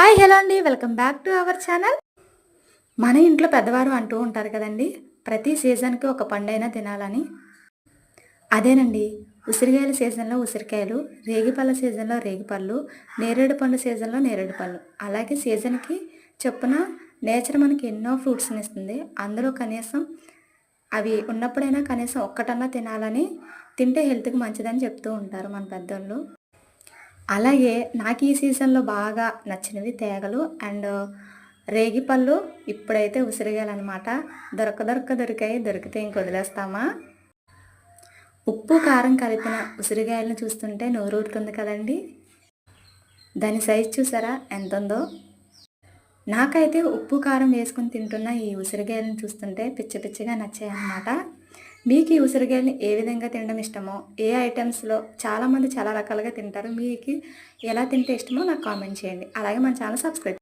Hi hello అండి. Welcome back to our channel. మన ఇంట్లో పెద్దవారు అంటూ ఉంటారు కదండి ప్రతి సీజన్కి ఒక పండైనా తినాలని. అదేనండి ఉసిరికాయల సీజన్లో ఉసిరికాయలు రేగిపళ్ళ సీజన్లో రేగిపళ్ళు నేరేడు పండు సీజన్లో నేరేడు పళ్ళు. అలాగే సీజన్కి చొప్పున నేచర్ మనకి ఎన్నో ఫ్రూట్స్ని ఇస్తుంది. అందులో కనీసం అవి ఉన్నప్పుడైనా కనీసం ఒక్కటన్నా తినాలని తింటే హెల్త్కి మంచిదని చెప్తూ ఉంటారు మన పెద్దోళ్ళు. అలాగే నాకు ఈ సీజన్లో బాగా నచ్చినవి తేగలు అండ్ రేగిపళ్ళు ఇప్పుడైతే ఉసిరిగాయలన్నమాట. దొరక దొరక దొరికాయి దొరికితే ఇంక వదిలేస్తామా? ఉప్పు కారం కలిపిన ఉసిరికాయలను చూస్తుంటే నోరూరుతుంది కదండి. దాని సైజ్ చూసారా? ఎంత ఉందో నాకైతే ఉప్పు కారం వేసుకుని తింటున్న ఈ ఉసిరికాయలను చూస్తుంటే పిచ్చి పిచ్చిగా నచ్చాయన్నమాట. మీకు ఈ ఉసిరికాయలని ఏ విధంగా తినడం ఇష్టమో ఏ ఐటమ్స్లో చాలామంది చాలా రకాలుగా తింటారు మీకు ఎలా తింటే ఇష్టమో నాకు కామెంట్ చేయండి. అలాగే మన ఛానల్ సబ్స్క్రైబ్